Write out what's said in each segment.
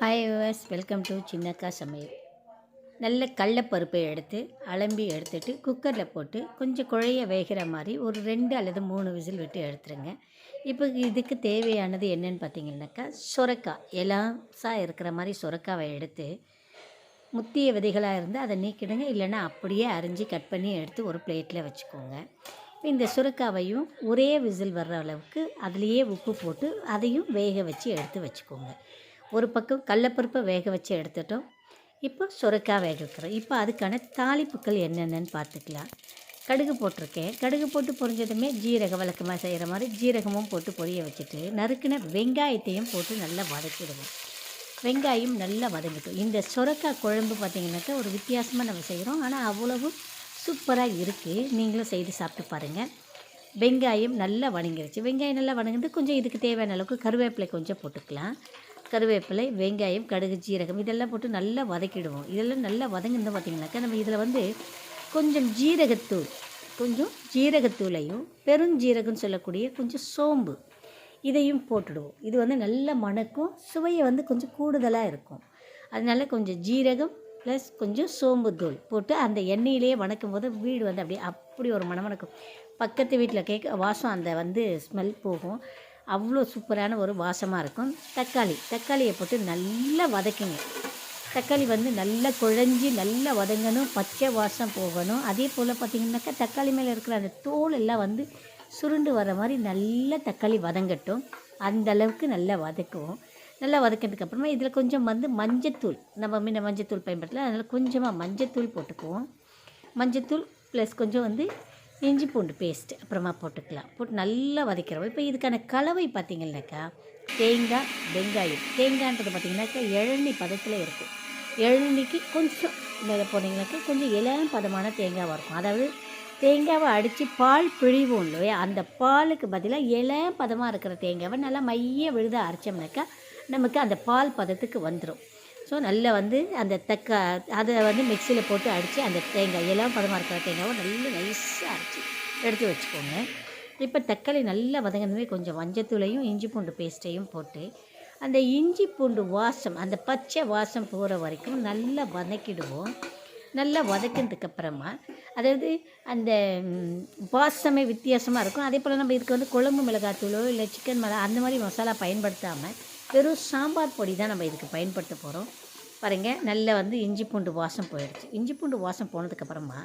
Hi viewers welcome to Chinnakka Samayal நல்ல கடலப்பருப்பை எடுத்து அலம்பி எடுத்துட்டு குக்கரில் போட்டு கொஞ்சம் குழைய வேகிற மாதிரி ஒரு ரெண்டு அல்லது மூணு விசில் விட்டு எடுத்துருங்க. இப்போ இதுக்கு தேவையானது என்னன்னு பார்த்தீங்கன்னாக்கா சுரக்காய். எலாசா இருக்கிற மாதிரி சுரக்காவை எடுத்து முத்திய விதைகளாக இருந்தால் அதை நீக்கிடுங்க. இல்லைன்னா அப்படியே அரிஞ்சு கட் பண்ணி எடுத்து ஒரு பிளேட்டில் வச்சுக்கோங்க. இந்த சுரக்காவையும் ஒரே விசில் வர்ற அளவுக்கு அதுலேயே உப்பு போட்டு அதையும் வேக வச்சு எடுத்து வச்சுக்கோங்க. ஒரு பக்கம் கடலப்பருப்பை வேக வச்சு எடுத்துட்டோம். இப்போ சுரக்காய் வேக வைக்கிறோம். இப்போ அதுக்கான தாளிப்புக்கள் என்னென்னு பார்த்துக்கலாம். கடுகு போட்டிருக்கேன். கடுகு போட்டு பொரிஞ்சதுமே ஜீரகம் வழக்கமாக செய்கிற மாதிரி ஜீரகமும் போட்டு பொரிய வச்சுட்டு நறுக்கின வெங்காயத்தையும் போட்டு நல்லா வதக்கிடுவோம். வெங்காயம் நல்லா வதங்கட்டும். இந்த சுரக்காய் குழம்பு பார்த்திங்கனாக்கா ஒரு வித்தியாசமாக நம்ம செய்கிறோம் ஆனால் அவ்வளவு சூப்பராக இருக்குது நீங்களும் செய்து சாப்பிட்டு பாருங்கள் வெங்காயம் நல்லா வணங்கிருச்சு. வெங்காயம் நல்லா வணங்குது கொஞ்சம் இதுக்கு தேவையான அளவுக்கு கருவேப்பிலை கொஞ்சம் போட்டுக்கலாம். கருவேப்பிலை வெங்காயம் கடுகு ஜீரகம் இதெல்லாம் போட்டு நல்லா வதக்கிடுவோம். இதெல்லாம் நல்லா வதங்கிருந்தோம் பார்த்திங்கனாக்கா நம்ம இதில் வந்து கொஞ்சம் ஜீரகத்தூள் கொஞ்சம் ஜீரகத்தூளையும் பெருஞ்சீரகம்னு சொல்லக்கூடிய கொஞ்சம் சோம்பு இதையும் போட்டுடுவோம். இது வந்து நல்ல மணக்கும் சுவையை வந்து கொஞ்சம் கூடுதலாக இருக்கும். அதனால கொஞ்சம் ஜீரகம் ப்ளஸ் கொஞ்சம் சோம்பு தூள் போட்டு அந்த எண்ணெயிலேயே வணக்கும் போது வீடு வந்து அப்படியே அப்படி ஒரு மணமணக்கும் பக்கத்து வீட்டில் கேட்க வாசம் அந்த வந்து ஸ்மெல் போகும். அவ்வளோ சூப்பரான ஒரு வாசமாக இருக்கும். தக்காளி தக்காளியை போட்டு நல்லா வதக்குங்க. தக்காளி வந்து நல்லா குழஞ்சி நல்லா வதங்கணும் பச்சை வாசம் போகணும். அதே போல் பார்த்திங்கனாக்கா தக்காளி மேலே இருக்கிற அந்த தோல் எல்லாம் வந்து சுருண்டு வர மாதிரி நல்லா தக்காளி வதங்கட்டும். அந்த அளவுக்கு நல்லா வதக்குவோம். நல்லா வதக்கினதுக்கப்புறமா இதில் கொஞ்சம் வந்து மஞ்சத்தூள் நம்ம முன்ன மஞ்சத்தூள் பயன்படுத்தலாம் அதனால் கொஞ்சமாக மஞ்சத்தூள் போட்டுக்குவோம். மஞ்சத்தூள் ப்ளஸ் கொஞ்சம் வந்து இஞ்சி பூண்டு பேஸ்ட் அப்புறமா போட்டுக்கலாம். போட்டு நல்லா வதக்கிறோம். இப்போ இதுக்கான கலவை பார்த்திங்கனாக்கா தேங்காய் வெங்காயம். தேங்காய்ன்றது பார்த்திங்கனாக்கா இளநி பதத்தில் இருக்கும். இளநிக்கு கொஞ்சம் மேலே போனீங்கனாக்கா கொஞ்சம் இளம் பதமான தேங்காவாக இருக்கும். அதாவது தேங்காவை அடித்து பால் பிழிவோம் இல்லையா? அந்த பாலுக்கு பதிலாக இளம் பதமாக இருக்கிற தேங்காவை நல்லா மைய விழுத அரைச்சோம்னாக்கா நமக்கு அந்த பால் பதத்துக்கு வந்துடும் ஸோ நல்லா வந்து அந்த தக்க அதை வந்து மிக்சியில் போட்டு அடித்து அந்த தேங்காய் எல்லாம் பதமாக இருக்கிற தேங்காவை நல்லா நைஸாக அரைச்சி எடுத்து வச்சுக்கோங்க. இப்போ தக்காளி நல்லா வதங்கினதுமே கொஞ்சம் மஞ்சத்தூளையும் இஞ்சி பூண்டு பேஸ்ட்டையும் போட்டு அந்த இஞ்சி பூண்டு வாசம் அந்த பச்சை வாசம் போகிற வரைக்கும் நல்லா வதக்கிடுவோம். நல்லா வதக்கினதுக்கு அப்புறமா அதாவது அந்த வாசமே வித்தியாசமாக இருக்கும். அதே போல் நம்ம இதுக்கு வந்து குழம்பு மிளகாத்தூளோ இல்லை சிக்கன் மிளகா அந்த மாதிரி மசாலா பயன்படுத்தாமல் வெறும் சாம்பார் பொடி தான் நம்ம இதுக்கு பயன்படுத்த போகிறோம் பாருங்கள் நல்லா வந்து இஞ்சி பூண்டு வாசம் போயிடுச்சு. இஞ்சி பூண்டு வாசம் போனதுக்கப்புறமா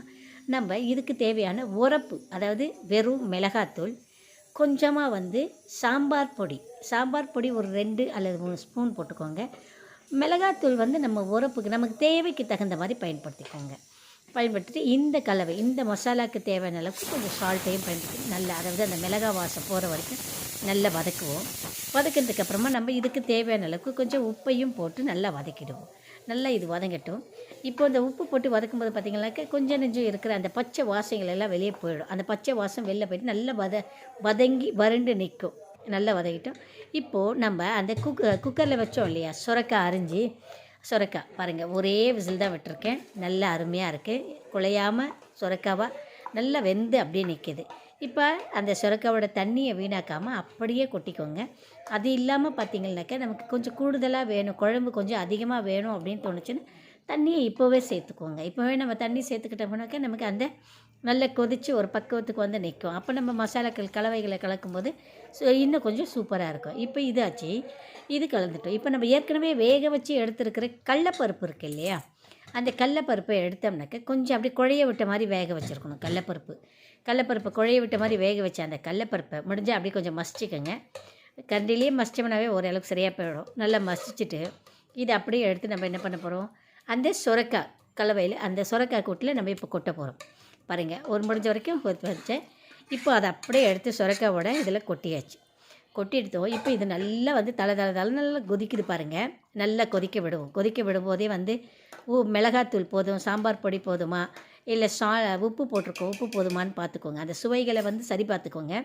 நம்ம இதுக்கு தேவையான உரப்பு அதாவது வெறும் மிளகாத்தூள் கொஞ்சமாக வந்து சாம்பார் பொடி. சாம்பார் பொடி ஒரு ரெண்டு அல்லது மூணு ஸ்பூன் போட்டுக்கோங்க. மிளகாத்தூள் வந்து நம்ம உரப்புக்கு நமக்கு தேவைக்கு தகுந்த மாதிரி பயன்படுத்திக்கோங்க. பயன்படுத்திட்டு இந்த கலவை இந்த மசாலாவுக்கு தேவையான அளவுக்கு கொஞ்சம் சால்ட்டையும் பயன்படுத்தி நல்லா அதாவது அந்த மிளகா வாசம் போகிற வரைக்கும் நல்லா வதக்குவோம். வதக்கினதுக்கு அப்புறமா நம்ம இதுக்கு தேவையான அளவுக்கு கொஞ்சம் உப்பையும் போட்டு நல்லா வதக்கிடுவோம். நல்லா இது வதங்கட்டும். இப்போ இந்த உப்பு போட்டு வதக்கும்போது பார்த்திங்கனாக்கா கொஞ்சம் நெஞ்சம் இருக்கிற அந்த பச்சை வாசங்கள் எல்லாம் வெளியே போயிடும். அந்த பச்சை வாசம் வெளில போயிட்டு நல்லா வத வதங்கி வறண்டு நிற்கும். நல்லா வதக்கிட்டோம் இப்போது நம்ம அந்த குக்க குக்கரில் வச்சோம் இல்லையா? சுரக்காய் அரிஞ்சு சுரக்காய் பாருங்கள் ஒரே விசில் தான் விட்டுருக்கேன். நல்லா அருமையாக இருக்குது குழையாமல் சுரக்காவாக நல்லா வெந்து அப்படியே நிற்கிது இப்போ அந்த சுரக்காவோட தண்ணியை வீணாக்காமல் அப்படியே கொட்டிக்கோங்க. அது இல்லாமல் பார்த்தீங்கன்னாக்கா நமக்கு கொஞ்சம் கூடுதலாக வேணும். குழம்பு கொஞ்சம் அதிகமாக வேணும் அப்படின்னு தோணுச்சுன்னா தண்ணியை இப்போவே சேர்த்துக்கோங்க. இப்போவே நம்ம தண்ணி சேர்த்துக்கிட்டோம்னாக்கா நமக்கு அந்த நல்லா கொதித்து ஒரு பக்குவத்துக்கு வந்து நிற்கும். அப்போ நம்ம மசாலாக்கள் கலவைகளை கலக்கும்போது ஸோ இன்னும் கொஞ்சம் சூப்பராக இருக்கும். இப்போ இதாச்சு. இது கலந்துட்டோம். இப்போ நம்ம ஏற்கனவே வேக வச்சு எடுத்துருக்கிற கடலப்பருப்பு இருக்குது இல்லையா? அந்த கடலப்பருப்பை எடுத்தோம்னாக்க கொஞ்சம் அப்படியே குழைய விட்ட மாதிரி வேக வச்சுருக்கணும் கடலப்பருப்பு. கடலப்பருப்பை குழைய விட்ட மாதிரி வேக வச்ச அந்த கடலப்பருப்பை முடிஞ்சால் அப்படியே கொஞ்சம் மசிச்சுக்கோங்க. கண்டிலேயே மசிச்சோம்னாவே ஓரளவுக்கு சரியாக போயிடும். நல்லா மசிச்சுட்டு இதை அப்படியே எடுத்து நம்ம என்ன பண்ண போகிறோம் அந்த சுரக்காய் கலவையில் அந்த சுரக்காய் கூட்டில் நம்ம இப்போ கொட்ட போகிறோம் பாருங்கள் ஒரு முடிஞ்ச வரைக்கும் கொத்தி வச்சேன். இப்போ அதை அப்படியே எடுத்து சுரக்காவோட இதில் கொட்டியாச்சு. கொட்டி எடுத்தோம் இப்போ இது நல்லா வந்து தலை தலை தலை நல்லா கொதிக்குது பாருங்கள் நல்லா கொதிக்க விடுவோம். கொதிக்க விடும்போதே வந்து ஊ மிளகாத்தூள் போதும் சாம்பார் பொடி போதுமா? இல்லை சா உப்பு போட்டிருக்கோம். உப்பு போதுமான்னு பார்த்துக்கோங்க. அந்த சுவைகளை வந்து சரி பார்த்துக்கோங்க.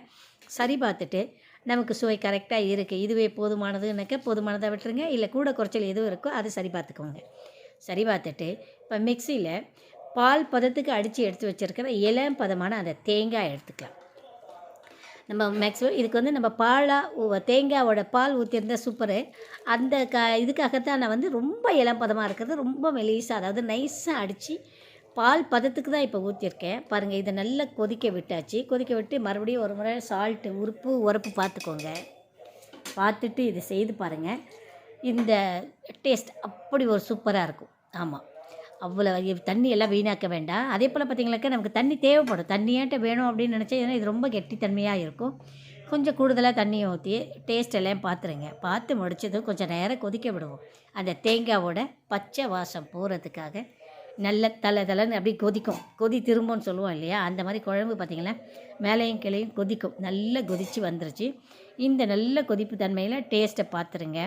சரி பார்த்துட்டு நமக்கு சுவை கரெக்டாக இருக்குது இதுவே போதுமானதுன்னாக்க போதுமானதாக விட்டுருங்க. இல்லை கூட குறைச்சல் எதுவும் இருக்கோ அதை சரி பார்த்துக்கோங்க. சரி பார்த்துட்டு இப்போ மிக்சியில் பால் பதத்துக்கு அடித்து எடுத்து வச்சுருக்கிற இளம் பதமான அந்த தேங்காய் எடுத்துக்கலாம். நம்ம மேக்ஸிமம் இதுக்கு வந்து நம்ம பாலாக தேங்காவோட பால் ஊற்றிருந்தா சூப்பரு அந்த க இதுக்காகத்தான் நான் வந்து ரொம்ப இளம் பதமாக இருக்கிறது ரொம்ப மெலிசாக அதாவது நைஸாக அடித்து பால் பதத்துக்கு தான் இப்போ ஊற்றிருக்கேன் பாருங்கள் இதை நல்லா கொதிக்க விட்டாச்சு. கொதிக்க விட்டு மறுபடியும் ஒரு முறை சால்ட்டு உறுப்பு உரப்பு பார்த்துக்கோங்க. பார்த்துட்டு இதை செய்து பாருங்கள் இந்த டேஸ்ட் அப்படி ஒரு சூப்பராக இருக்கும். ஆமாம் அவ்வளோ தண்ணி எல்லாம் வீணாக்க வேண்டாம். அதே போல் பார்த்தீங்கன்னாக்கா நமக்கு தண்ணி தேவைப்படும். தண்ணியாட்ட வேணும் அப்படின்னு நினச்சா ஏன்னா இது ரொம்ப கெட்டித்தன்மையாக இருக்கும். கொஞ்சம் கூடுதலாக தண்ணியை ஊற்றி டேஸ்ட் எல்லாம் பார்த்துருங்க பார்த்து முடிச்சதும் கொஞ்சம் நேரம் கொதிக்க விடுவோம். அந்த தேங்காவோட பச்சை வாசம் போகிறதுக்காக நல்ல தலை தலைன்னு அப்படியே கொதிக்கும். கொதி திரும்பன்னு சொல்லுவோம் இல்லையா? அந்த மாதிரி குழம்பு பார்த்திங்கன்னா மேலையும் கிளையும் கொதிக்கும். நல்லா கொதித்து வந்துருச்சு. இந்த நல்ல கொதிப்பு தன்மையில் டேஸ்ட்டை பார்த்துருங்க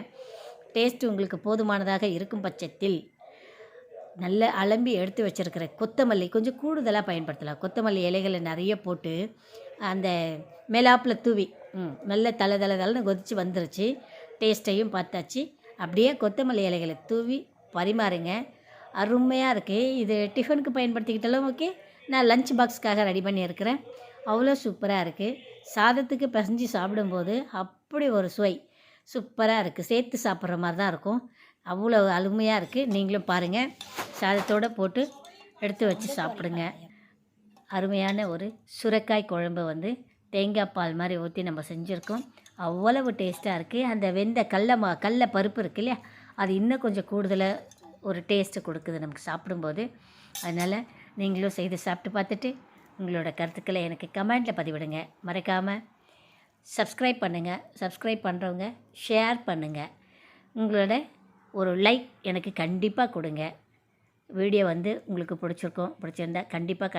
டேஸ்ட்டு உங்களுக்கு போதுமானதாக இருக்கும் பட்சத்தில். நல்ல அலம்பி எடுத்து வச்சுருக்கிற கொத்தமல்லி கொஞ்சம் கூடுதலாக பயன்படுத்தலாம். கொத்தமல்லி இலைகளை நிறைய போட்டு அந்த மேலாப்பில் தூவி ம் நல்ல தலை தலை தலைன்னு கொதித்து வந்துருச்சு. டேஸ்ட்டையும் பார்த்தாச்சு. அப்படியே கொத்தமல்லி இலைகளை தூவி பரிமாறுங்க. அருமையாக இருக்குது இது டிஃபனுக்கு பயன்படுத்திக்கிட்டாலும் ஓகே நான் லஞ்ச் பாக்ஸ்க்காக ரெடி பண்ணியிருக்கிறேன். அவ்வளோ சூப்பராக இருக்குது சாதத்துக்கு பிசைஞ்சு சாப்பிடும்போது அப்படி ஒரு சுவை. சூப்பராக இருக்குது சேர்த்து சாப்பிட்ற மாதிரி தான் இருக்கும். அவ்வளோ அருமையாக இருக்குது நீங்களும் பாருங்கள் சாதத்தோடு போட்டு எடுத்து வச்சு சாப்பிடுங்க. அருமையான ஒரு சுரைக்காய் குழம்பு வந்து தேங்காய் பால் மாதிரி ஊற்றி நம்ம செஞ்சுருக்கோம். அவ்வளவு டேஸ்ட்டாக இருக்குது அந்த வெந்த கடல மா கடல பருப்பு இருக்கு இல்லையா? அது இன்னும் கொஞ்சம் கூடுதலாக ஒரு டேஸ்ட்டு கொடுக்குது நமக்கு சாப்பிடும்போது. அதனால் நீங்களும் செய்து சாப்பிட்டு பார்த்துட்டு உங்களோட கருத்துக்களை எனக்கு கமெண்ட்டில் பதிவிடுங்க. மறக்காமல் சப்ஸ்கிரைப் பண்ணுங்கள் சப்ஸ்கிரைப் பண்ணுறவங்க ஷேர் பண்ணுங்கள் உங்களோட ஒரு லைக் எனக்கு கண்டிப்பாக கொடுங்க. வீடியோ வந்து உங்களுக்கு பிடிச்சிருக்கும். பிடிச்சிருந்தா கண்டிப்பாக கண்டிப்பாக